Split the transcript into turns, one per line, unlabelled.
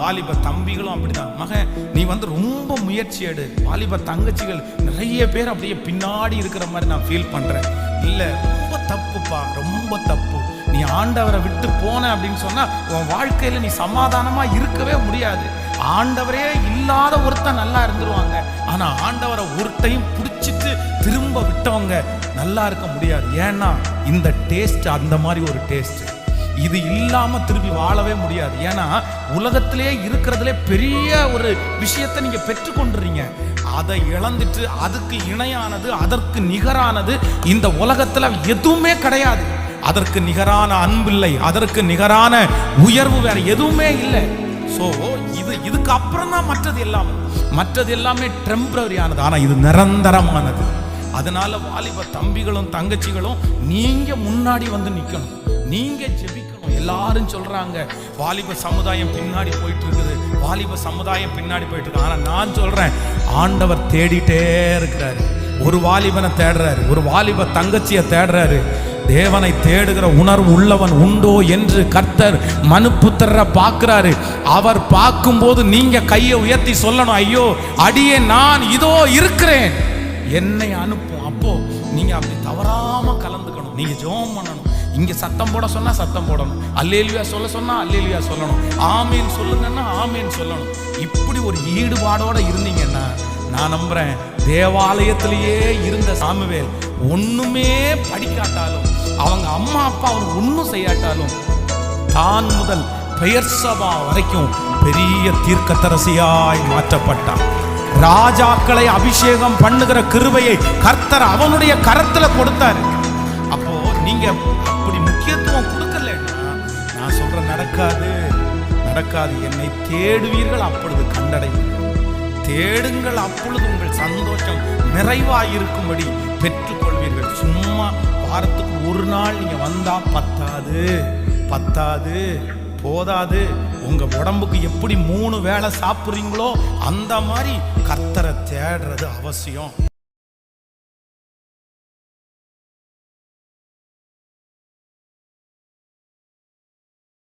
வாலிப தம்பிகளும் அப்படிதான். மகன் நீ வந்து ரொம்ப முயற்சி எடு. வாலிப தங்கச்சிகள் நிறைய பேர் அப்படியே பின்னாடி இருக்கிற மாதிரி நான் ஃபீல் பண்றேன். இல்ல ரொம்ப தப்புப்பா ரொம்ப தப்பு. நீ ஆண்டவரை விட்டு போன அப்படின்னு சொன்னா உன் வாழ்க்கையில நீ சமாதானமா இருக்கவே முடியாது. ஆண்டவரே இல்லாத ஒருத்தன் நல்லா இருந்துருவாங்க. ஆனா ஆண்டவரை ஒருத்தையும் பிடிச்சிட்டு திரும்ப விட்டவங்க நல்லா இருக்க முடியாது. ஏன்னா இந்த டேஸ்ட் அந்த மாதிரி ஒரு டேஸ்ட் இது இல்லாம திரும்பி வாழவே முடியாது. ஏன்னா உலகத்திலே இருக்கிறதுலே பெரிய ஒரு விஷயத்தை நீங்க பெற்றுக்கொண்டுறீங்க. அதை இழந்துட்டு அதுக்கு இணையானது அதற்கு நிகரானது இந்த உலகத்துல எதுவுமே கிடையாது. அதற்கு நிகரான அன்பில்லை அதற்கு நிகரான உயர்வு வேற எதுவுமே இல்லை. ஸோ இது இதுக்கு அப்புறம் தான் மற்றது எல்லாமே. மற்றது எல்லாமே டெம்பரரியானது ஆனால் இது நிரந்தரமானது. அதனால வாலிப தம்பிகளும் தங்கச்சிகளும் நீங்க முன்னாடி வந்து நிற்கணும் நீங்க ஜெபிக்கணும். எல்லாரும் சொல்றாங்க வாலிப சமுதாயம் பின்னாடி போயிட்டு இருக்குது வாலிப சமுதாயம் பின்னாடி போயிட்டு இருக்கு ஆனா நான் சொல்றேன் ஆண்டவர் தேடிட்டே இருக்கிறாரு. ஒரு வாலிபனை தேடுறாரு ஒரு வாலிப தங்கச்சியை தேடுறாரு. தேவனை தேடுகிற உணர்வு உள்ளவன் உண்டோ என்று கர்த்தர் மனுப்புத்தர பார்க்கிறாரு. அவர் பார்க்கும்போது நீங்க கையை உயர்த்தி சொல்லணும் ஐயோ அடியே நான் இதோ இருக்கிறேன். என்னை அனுப்பும். அப்போ நீங்க அப்படி தவறாம கலந்துக்கணும். நீங்க ஜோம் பண்ணணும். இங்கே சத்தம் போட சொன்னால் சத்தம் போடணும். அல்லேலியா சொல்ல சொன்னால் அல்லேலியா சொல்லணும். ஆமீன் சொல்லுங்கன்னா ஆமீன் சொல்லணும். இப்படி ஒரு ஈடுபாடோட இருந்தீங்கன்னா நான் நம்புகிறேன் தேவாலயத்திலேயே இருந்த சாமுவேல் ஒன்றுமே படிக்காட்டாலும் அவங்க அம்மா அப்பா அவர் ஒன்றும் செய்யாட்டாலும் தான் முதல் பெயர் சபா வரைக்கும் பெரிய தீர்க்கத்தரசியாய் மாற்றப்பட்டான். ராஜாக்களை அபிஷேகம் பண்ணுகிற கிருபையை கர்த்தர் அவனுடைய கரத்தில் கொடுத்தாரு. நீங்க அப்படி முக்கியத்துவம் கொடுக்கலன்னா நான் சொல்ற நடக்காது. நடக்காது. என்னை தேடுவீர்கள் அப்பொழுது கண்டடைவீர்கள். தேடுங்கள் அப்பொழுது உங்கள் சந்தோஷம் நிறைவாயிருக்கும்படி பெற்றுக்கொள்வீர்கள். சும்மா வாரத்துக்கு ஒரு நாள் நீங்க வந்தா பத்தாது பத்தாது போதாது. உங்க உடம்புக்கு எப்படி மூணு வேளை சாப்பிட்றீங்களோ அந்த மாதிரி கர்த்தரை தேடுறது அவசியம்.